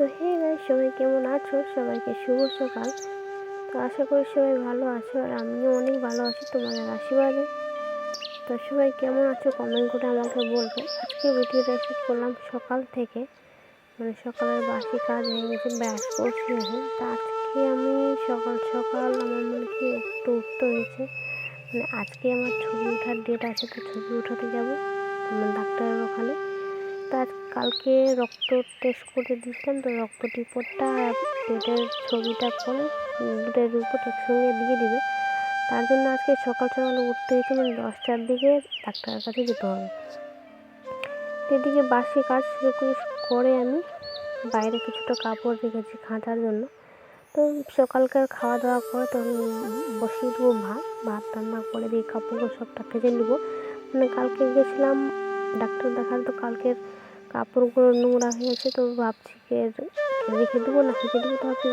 তো হে গাই সবাই কেমন আছো? সবাইকে শুভ সকাল। তো আশা করি সবাই ভালো আছো আর আমিও অনেক ভালো আছি তোমাদের আশীর্বাদে। তো সবাই কেমন আছো? কমেন্ট করে আমাকে বলবে। আজকে ভিডিওটা শুট করলাম সকাল থেকে। মানে সকালের বাসি কাজ হয়ে গেছে, ব্যাস করছি এখন। তা আজকে আমি সকাল সকাল আমার মনে কি একটু উঠতে হয়েছে। মানে আজকে আমার ছবি ওঠার ডেট আছে, তো ছবি উঠাতে যাব। আমার ডাক্তারের ওখানে। তা কালকে রক্ত টেস্ট করে দিয়েছিলাম, তো রক্ত রিপোর্টটা আর পেটের ছবিটা করে দুটোর রিপোর্ট একসঙ্গে দিয়ে দিবে। তার জন্য আজকে সকাল সকাল উঠতে হয়েছে মানে দশটার দিকে, ডাক্তারের কাছে যেতে হবে। এদিকে বাসি কাজ শুরু করে আমি বাইরে কিছুটা কাপড় রেখেছি খাঁচার জন্য। তো সকালকার খাওয়া দাওয়া করে তখন বসিয়ে দেবো ভাত ভাত রান্না করে দিয়ে কাপড়গুলো সবটা কেজে নেব। মানে কালকে গেছিলাম, ডাক্তার দেখার তো কালকের কাপড়গুলো নোংরা হয়ে গেছে তো ভাবছি যে রেখে দেবো না রেখে দেবো তো ভাবছি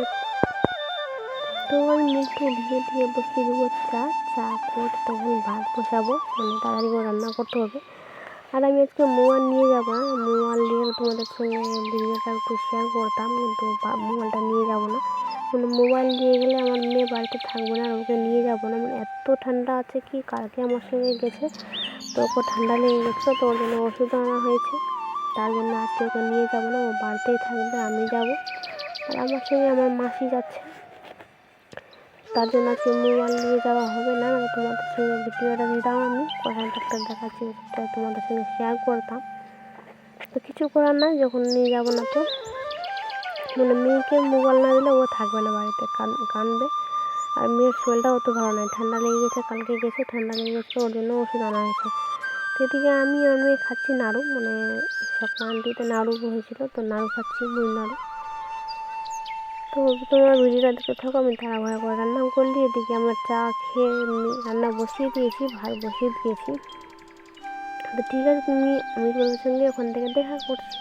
তো আমি মুখটা ধুয়ে দিয়ে বসিয়ে দেবো চা চা করে, তখন ভাত বসাবো মানে তাড়াতাড়ি করে রান্না করতে হবে। আর আমি আজকে মোবাইল নিয়ে যাব না মোবাইল নিয়ে তোমাদের সঙ্গে ভিডিওটা একটু শেয়ার করতাম, কিন্তু মোবাইলটা নিয়ে যাব না। মানে মোবাইল নিয়ে গেলে আমার মেয়ে বাড়িতে থাকবে না আর ওকে নিয়ে যাব না। মানে এত ঠান্ডা আছে কি, কালকে আমার সঙ্গে গেছে, তো ওকে ঠান্ডা লেগে গেছিল তো ওর জন্য ওষুধ আনা হয়েছে। তার জন্য আজকে নিয়ে যাব না, ও বাড়িতেই থাকবে, আমি যাব। আর আমার সঙ্গে আমার মাসি যাচ্ছে। তার জন্য আজকে মোবাইল নিয়ে যাওয়া হবে না মানে তোমাদের সঙ্গে ভিডিওটা দিতাম আমি কোথায় ডাক্তার দেখাচ্ছি, সেটা তোমাদের সঙ্গে শেয়ার করতাম। তো কিছু করার না যখন নিয়ে যাব না তো। মানে মেয়েকে মোবাইল না দিলে ও থাকবে না বাড়িতে, কান, কানবে। আর মেয়ের শরীরটা অত ভালো নয় ঠান্ডা লেগে গেছে, কালকে গেছে, ঠান্ডা লেগে গেছে, ওর জন্য ওষুধ আনা হয়েছে। এদিকে আমি আর মেয়ে খাচ্ছি নাড়ু মানে সংক্রান্তিতে নাড়ু হয়েছিল, তো নাড়ু খাচ্ছি মুড়ি নাড়ু। তো তোমার ভিডিওটা দেখতে থাকো, আমি তারা ভয় করে রান্না করলি, এদিকে আমার চা খেয়ে রান্না বসিয়ে দিয়েছি, ভাত বসিয়ে দিয়েছি। তো ঠিক আছে, তুমি, আমি তোমাদের সঙ্গে ওখান থেকে দেখা করছি।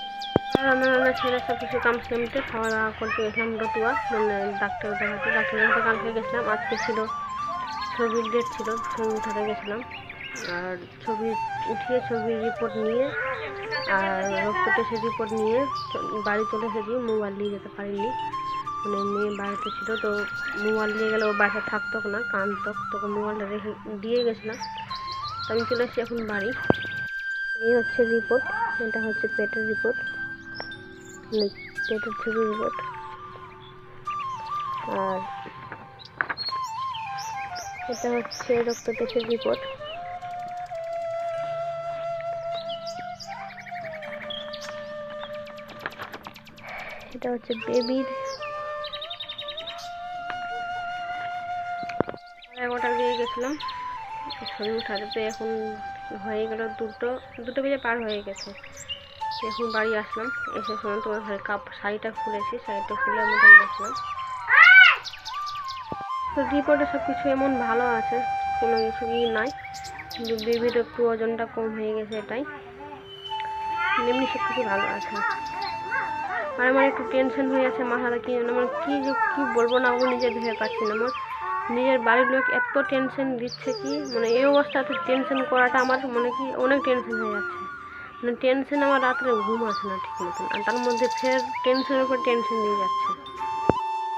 রান্না রান্না ছেড়ে সব কিছু কাম সেমতে খাওয়া দাওয়া করতে গেছিলাম রতুয়া মানে ডাক্তার দেখাতে ডাক্তার দেখাতে কালকে গেছিলাম, আজকে ছিল, ছবির ডেট ছিল ছবি উঠাতে গেছিলাম। আর ছবি, উঠিয়ে ছবির রিপোর্ট নিয়ে, আর রক্ত টেস্টের রিপোর্ট নিয়ে বাড়ি চলে এসেছি। মোবাইল নিয়ে যেতে পারিনি। মানে মেয়ে বাড়িতে ছিল, তো মোবাইল নিয়ে গেলে ও বাসা থাকতো না কানতো তখন মোবাইলটা রেখে দিয়ে গেছিলাম তো আমি চলে এসেছি এখন বাড়ি। এই হচ্ছে রিপোর্ট এটা হচ্ছে পেটের রিপোর্ট মানে পেটের ছবি রিপোর্ট আর এটা হচ্ছে রক্ত টেস্টের রিপোর্ট এটা হচ্ছে বেবির এগারোটার দিকে গেছিলাম। ছবি উঠাতে এখন হয়ে গেল দুটো। দুটো বেজে পার হয়ে গেছে। এখন বাড়ি আসলাম। এসে সময় তোমার ঘরে কাপ শাড়িটা খুলেছি। শাড়িটা খুলে আমি দেখলাম তো রিপোর্টে সব কিছু এমন ভালো আছে, কোনো কিছু ই নাই। কিন্তু বেবির একটু ওজনটা কম হয়ে গেছে এটাই। এমনি সব কিছু ভালো আছে। আর আমার একটু টেনশন হয়ে আছে মাথাটা কি আমার কী কী বলব না, ও নিজে ভেবে পাচ্ছি না। আমার নিজের বাড়ির লোক এত টেনশন দিচ্ছে কি মানে এই অবস্থাতে টেনশন করাটা আমার মনে কি অনেক টেনশন হয়ে যাচ্ছে। মানে টেনশন আমার রাত্রে ঘুম আসে না ঠিক মতন, আর তার মধ্যে ফের টেনশনের উপর টেনশন দিয়ে যাচ্ছে।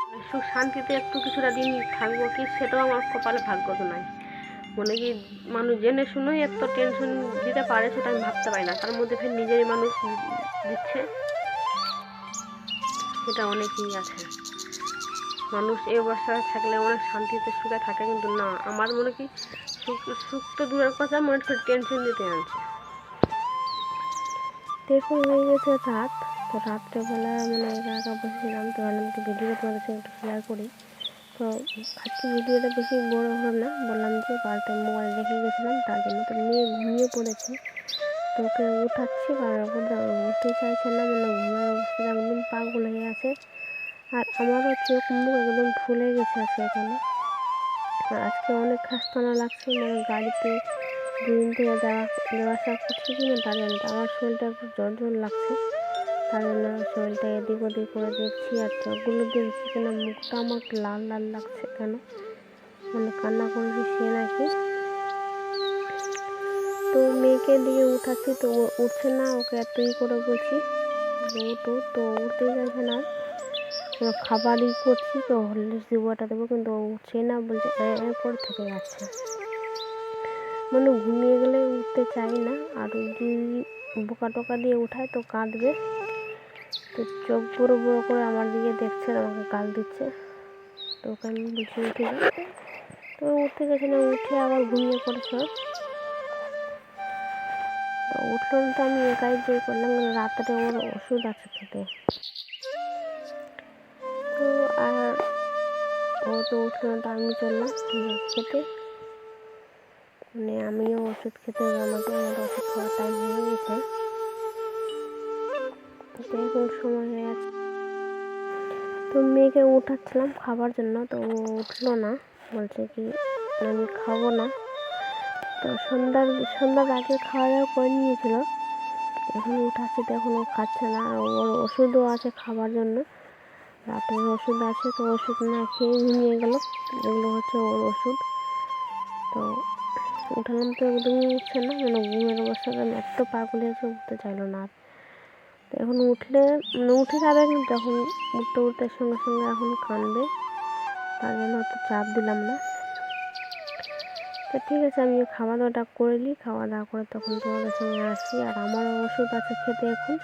মানে সুখ শান্তিতে একটু কিছুটা দিন থাকব কি, সেটাও আমার কপালে ভাগ্য তো নাই। মানে কি মানুষ জেনে শুনেই এত টেনশন দিতে পারে সেটা আমি ভাবতে পারি না। তার মধ্যে ফের নিজেরই মানুষ দিচ্ছে। সেটা অনেকই আছে। মানুষ এই অবস্থায় থাকলে অনেক শান্তিতে সুখে থাকে, কিন্তু না, আমার মনে কি সুখ তো দূরের কথা মনে একটু টেনশন দিতে আনছে দেখুন হয়ে গেছে রাত, তো রাত্রেবেলা মানে একা একা বসেছিলাম তো ভাবলাম একটু ভিডিও তোমাদের সঙ্গে একটু শেয়ার করি। তো আজকে ভিডিওটা বেশি বড় হলো না, বললাম যে বাড়িতে মোবাইল রেখে গেছিলাম, তার জন্য তো মেয়ে ঘুমিয়ে পড়েছে। ওকে উঠাচ্ছি বারবার উঠতে চাইছে না মানে ঘুমের অবস্থা একদম পাগল হয়ে আছে। আর আমারও চোখ মুখ একদম ফুলে গেছে আছে এখানে। আজকে অনেক খাস্তানা লাগছে মানে গাড়িতে দুদিন থেকে যাওয়া যাওয়া আসা করছি কি না তার জন্য আমার শরীরটা একটু জ্বর জ্বর লাগছে তার জন্য শরীরটা এদিক ওদিক করে দেখছি আর চোখগুলো দেখছি কেন, মুখটা আমার লাল লাল লাগছে কেন? মানে কান্না করেছি সে নাকি? তো মেয়েকে দিয়ে উঠাচ্ছি, তো উঠছে না, ওকে এতই করে বলছি উঠো তো উঠতে যাচ্ছে না। খাবারই করছি, তো হরলিক্স দিব ওটা দেবো, কিন্তু ও উঠছে না, বলছে, এ এ করে থেকে যাচ্ছে। মানে ঘুমিয়ে গেলে উঠতে চাই না, আর যদি বোকা টোকা দিয়ে উঠায়, তো কাঁদবে। তো চোখ বড়ো বড়ো করে আমার দিকে দেখছে আমাকে গাল দিচ্ছে। তো ওকে আমি বুঝিয়ে উঠে, তো উঠতে গেছে না, উঠে আবার ঘুমিয়ে পড়েছে? উঠল আমি একাই যে করলাম রাত্রে ওর ওষুধ আছে খেতে। তো আর ও তো উঠল আমি চললাম খেতে। মানে আমিও ওষুধ খেতে আমাকে আমার ওষুধ খাওয়ার টাইম হয়ে গেছে। তো এখন সময় হয়ে গেছে তো মেয়েকে উঠাচ্ছিলাম খাবার জন্য, তো ও উঠল না। বলছে কি, আমি খাব না। তো সন্ধ্যার সন্ধ্যার আগে খাওয়া দাওয়া করে নিয়েছিল। এখন উঠাচ্ছে তো এখন ও খাচ্ছে না। ওর ওষুধও আছে খাবার জন্য। রাতের ওষুধ আছে, তো ওষুধ না খেয়ে ঘুমিয়ে গেল। এগুলো হচ্ছে ওর ওষুধ। তো উঠালাম তো একদমই উঠছে না মানে ঘুমের অবস্থাতে এত পাগল হয়েছে, উঠতে চাইলো না আর। তো এখন উঠলে মানে উঠে যাবে কিন্তু এখন উঠতে উঠতে সঙ্গে সঙ্গে এখন কানবে। তার জন্য অত চাপ দিলাম না। তো ঠিক আছে আমি খাওয়া দাওয়াটা করে নিই। খাওয়া দাওয়া করে তখন তোমাদের সঙ্গে আসি আর আমারও ওষুধ আছে খেতে এখন।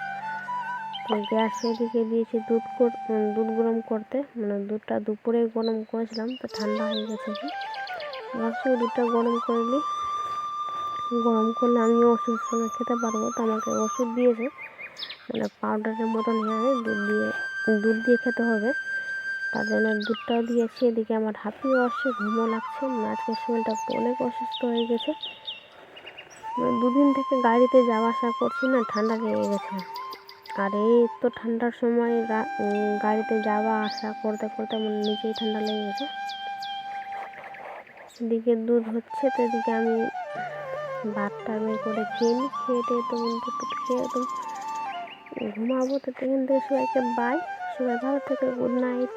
তো গ্যাস এদিকে দিয়েছি দুধ দুধ গরম করতে। মানে দুধটা দুপুরে গরম করেছিলাম, তো ঠান্ডা হয়ে গেছে ভাবছি দুধটা গরম করে নিই। গরম করলে আমি ওষুধ সঙ্গে খেতে পারব। তো আমাকে ওষুধ দিয়েছে। মানে পাউডারের মতন হয়ে, দুধ দিয়ে দুধ দিয়ে খেতে হবে। তার জন্য দুধটাও দিয়েছি। এদিকে আমার হাঁপিও আসছে, ঘুমও লাগছে। মানে আজকে শরীরটা অনেক অসুস্থ হয়ে গেছে। মানে দুদিন থেকে গাড়িতে যাওয়া আসা করছি না, ঠান্ডা লেগে গেছে। আর এই তো ঠান্ডার সময় গাড়িতে যাওয়া আসা করতে করতে আমার নিজেই ঠান্ডা লেগে গেছে। এদিকে দুধ হচ্ছে, তো এদিকে আমি ভাতটা বের করে খেয়ে নিই খেয়ে টেয়ে দুধ খেয়ে একদম ঘুমাবো। তো এখান থেকে সবাইকে বাই সবাই ভালো থেকে গুড নাইট